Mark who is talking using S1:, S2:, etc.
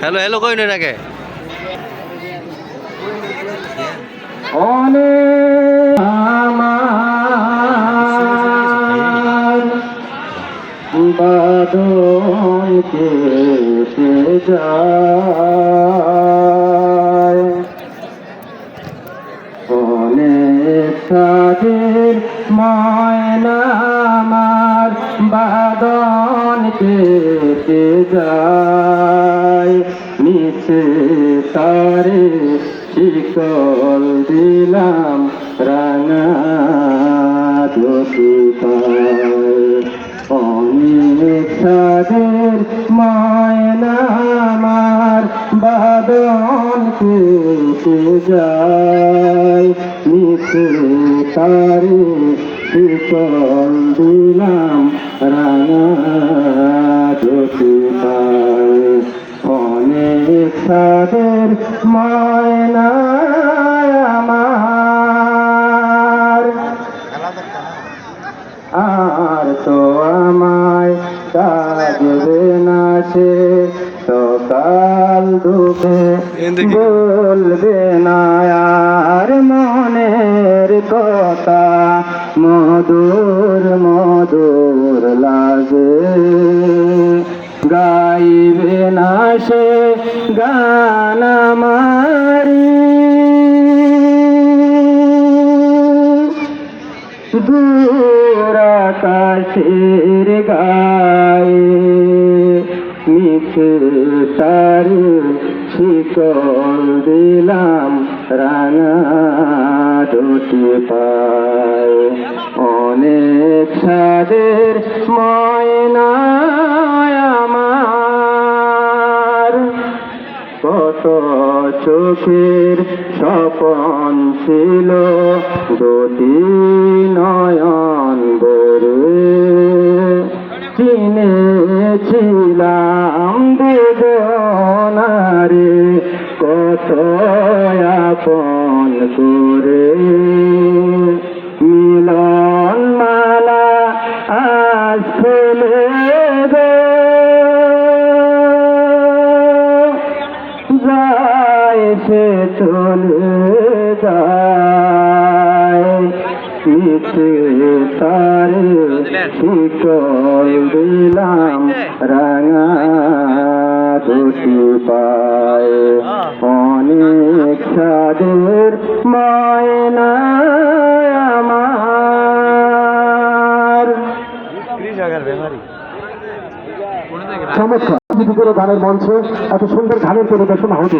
S1: Hello hello কই না নাকি?
S2: অনেক আমার বাদন কেটে যায়। অনেক সাদের ময়না আমার বাদন কেটে যায়। নিচে তারে শিকল দিলাম রাঙা অনেক সাদের ময়না আমার বাদন কেটে যায়। নিচে তারে শিকল দিলাম রাঙা ধুতি অনেক ময়না আমার। আর তো আমায় কাজবে না সে সকাল দুঃখে বলবে না আর মনের কথা। মধুর মধুর লাগে গাইবে না সে গান মারি দূর গায়ে দিলাম রাঙা দুটি পায়। অনেক সাদের ময়না কত চোখের স্বপন ছিল দুটি নয়ন বরে চিনেছিলাম সে চলে যায়। তারে শিকল দিলাম রাঙা দুটি পায়। অনেক সাদের ময়না আমার। চমৎকার। গানের মঞ্চে এত সুন্দর গানের পরিবেশন হতো